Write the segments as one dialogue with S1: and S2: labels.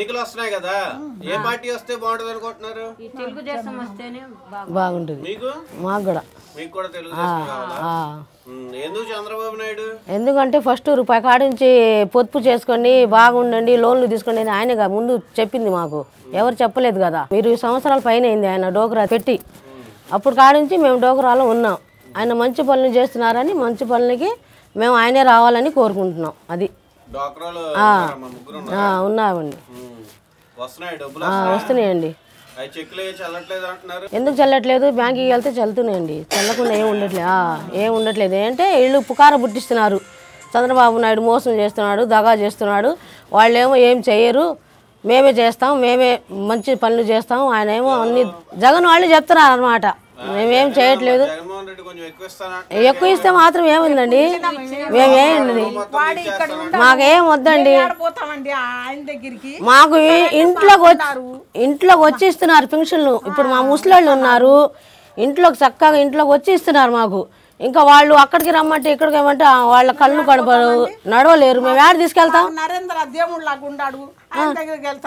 S1: ఎన్నికలు వస్తున్నాయి కదా? ఏ పార్టీ వస్తే బాగుంటుంది అనుకుంటున్నారు?
S2: ఈ తెలుగుదేశం వస్తేనే బాగా
S3: బాగుంటుంది.
S1: మీకు?
S3: మాకు కూడా.
S1: మీకు కూడా తెలుగుదేశం కావాలా?
S3: ఆ.
S1: ఉమ్, ఎందుకు చంద్రబాబు నాయుడు?
S3: ఎందుకంటే ఫస్ట్ రూపాయి కాడి నుంచి పొదుపు చేసుకోండి బాగుండండి లోన్లు తీసుకోండి అని ఆయనగా ముందు చెప్పింది మాకు. ఎవరు చెప్పలేదు కదా. మీరు ఈ సంవత్సరాల పైన అయింది ఆయన డోకరా పెట్టి. అప్పుడు కాడి నుంచి మేము డోకరాలో ఉన్నాం. ఆయన మంచి పనులు చేస్తున్నారని మంచి పనులకి మేము ఆయనే రావాలని కోరుకుంటున్నాం. అది. ఉన్నామండి? వస్తున్నాయండి. ఎందుకు చల్లట్లేదు? బ్యాంకుకి వెళ్తే చల్లుతున్నాయండి. చల్లకుండా ఏం ఉండట్లేదు ఆ, ఏం ఉండట్లేదు. ఏంటంటే వీళ్ళు పుకార పుట్టిస్తున్నారు. చంద్రబాబు నాయుడు మోసం చేస్తున్నాడు దగా చేస్తున్నాడు. వాళ్ళేమో ఏం చేయరు. మేమే చేస్తాం మేమే మంచి పనులు చేస్తాం. ఆయన ఏమో అన్ని జగన్ వాళ్ళు చెప్తున్నారు అనమాట మేమేం చేయట్లేదు.
S1: ఎక్కువ
S3: ఇస్తే మాత్రం ఏముందండి? మేమేండి
S4: వాడు ఇక్కడ ఉండడు.
S3: మాకేం వద్దండి?
S4: పోతామండి ఆయన దగ్గరికి.
S3: మాకు ఇంట్లోకి వచ్చి ఇంట్లోకి వచ్చి ఇస్తున్నారు పెన్షన్లు ఇప్పుడు మా ముసలోళ్ళు ఉన్నారు. ఇంట్లోకి చక్కగా ఇంట్లోకి వచ్చి ఇస్తున్నారు మాకు. ఇంకా వాళ్ళు అక్కడికి రమ్మంటే ఇక్కడికి ఆ వాళ్ళ కళ్ళు కడపరు నడవలేరు. మేము ఏడ తీసుకెళ్తాం?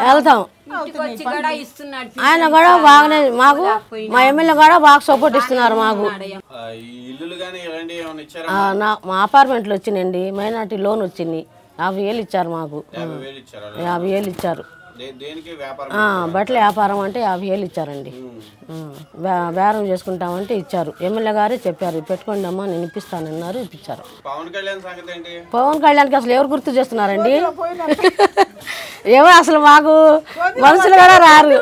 S4: వెళ్తాం.
S3: ఆయన కూడా బాగానే మాకు మా ఎమ్మెల్యే కూడా బాగా సపోర్ట్ ఇస్తున్నారు మాకు.
S1: ఇల్లులు కానీ ఇలాంటివి ఏమైనా ఇచ్చారా
S3: ఆ, నా మా అపార్ట్మెంట్లు వచ్చినాయండి మైనార్టీ లోన్ వచ్చింది. యాభై వేలు ఇచ్చారు మాకు.
S1: యాభై వేలు ఇచ్చారా?
S3: యాభై వేలు ఇచ్చారు.
S1: దే- దేనికి? వ్యాపారం
S3: ఆ, బట్టల వ్యాపారం అంటే యాభై వేలు ఇచ్చారండి. బేరం చేసుకుంటామంటే ఇచ్చారు. ఎమ్మెల్యే గారే చెప్పారు పెట్టుకోండి అమ్మా నేను ఇప్పిస్తానన్నారు ఇప్పించారు.
S1: పవన్ కళ్యాణ్ సంగతి ఏంటి?
S3: పవన్ కళ్యాణ్కి అసలు ఎవరు గుర్తు చేస్తున్నారండి? ఏమో అసలు మాకు మనుషులు కూడా రారు.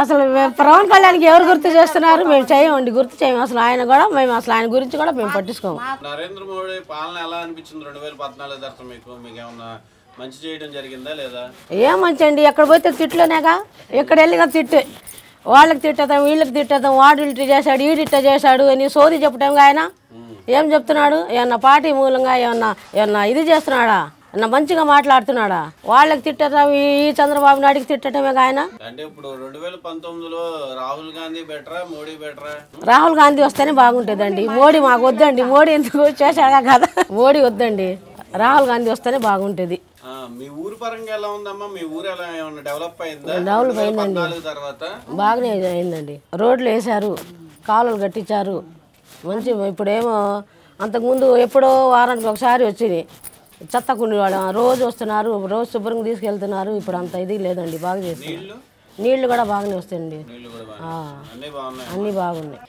S3: అసలు మేము పవన్ కళ్యాణ్కి ఎవరు గుర్తు చేస్తున్నారు మేము చేయమండి గుర్తు చేయము. అసలు ఆయన కూడా మేము అసలు ఆయన గురించి కూడా మేము పట్టించుకోము.
S1: నరేంద్ర మోడీ పాలన ఎలా అనిపించింది రెండు వేల పద్నాలుగు తర్వాత మీకు? మీకు ఏమన్నా మంచి చేయడం జరిగిందా లేదా?
S3: ఏం మంచి అండి? ఎక్కడ పోతే తిట్లోనేగా? ఎక్కడ వెళ్ళిగా తిట్టే. వాళ్ళకి తిట్టేద్దాం వీళ్ళకి తిట్టేద్దాం వాడు ఇట్ట చేశాడు వీడు ఇట్ట చేశాడు అని సోది చెప్పటం ఆయన. ఏం చెప్తున్నాడు? ఏమన్నా పార్టీ మూలంగా ఏమన్నా ఏమన్నా ఇది చేస్తున్నాడా? ఏమన్నా మంచిగా మాట్లాడుతున్నాడా? వాళ్ళకి తిట్టడం ఈ చంద్రబాబు నాయుడికి తిట్టడమే ఆయన
S1: అంటే ఇప్పుడు రెండు వేల పంతొమ్మిదిలో రాహుల్ గాంధీ బెటరా మోడీ బెటరా?
S3: రాహుల్ గాంధీ వస్తేనే బాగుంటుందండి. మోడీ మాకు వద్దండి. మోడీ ఎందుకు చేశాడా కదా? మోడీ వద్దండి. రాహుల్ గాంధీ వస్తేనే బాగుంటుంది.
S1: ఆ, మీ ఊరు పరంగా ఎలా ఉందమ్మా? మీ ఊరు ఎలా ఏమన్నా డెవలప్ అయిందా?
S3: డెవలప్
S1: రెండు వేల పద్నాలుగు తర్వాత?
S3: బాగానే అయిందండి. రోడ్లు వేశారు కాలువలు కట్టించారు. మంచి ఇప్పుడేమో అంతకుముందు ఎప్పుడో వారానికి ఒకసారి వచ్చింది చెత్త కుండి వాళ్ళు రోజు వస్తున్నారు రోజు శుభ్రంగా తీసుకెళ్తున్నారు. ఇప్పుడు అంత ఇది లేదండి బాగా చేస్తున్నారు. నీళ్ళు? కూడా బాగానే వస్తాయండి.
S1: అన్నీ బాగున్నాయి.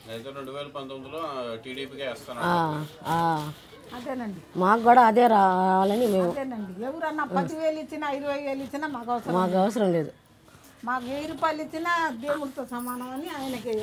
S3: మాకు కూడా అదే రావాలని మేము
S4: అదేనండి. ఎవరన్నా పదివేలు ఇచ్చినా ఇరవై వేలు ఇచ్చినా మాకు అవసరం
S3: మాకు అవసరం లేదు.
S4: మాకు వెయ్యి రూపాయలు ఇచ్చినా దేవుడితో సమానం అని ఆయనకే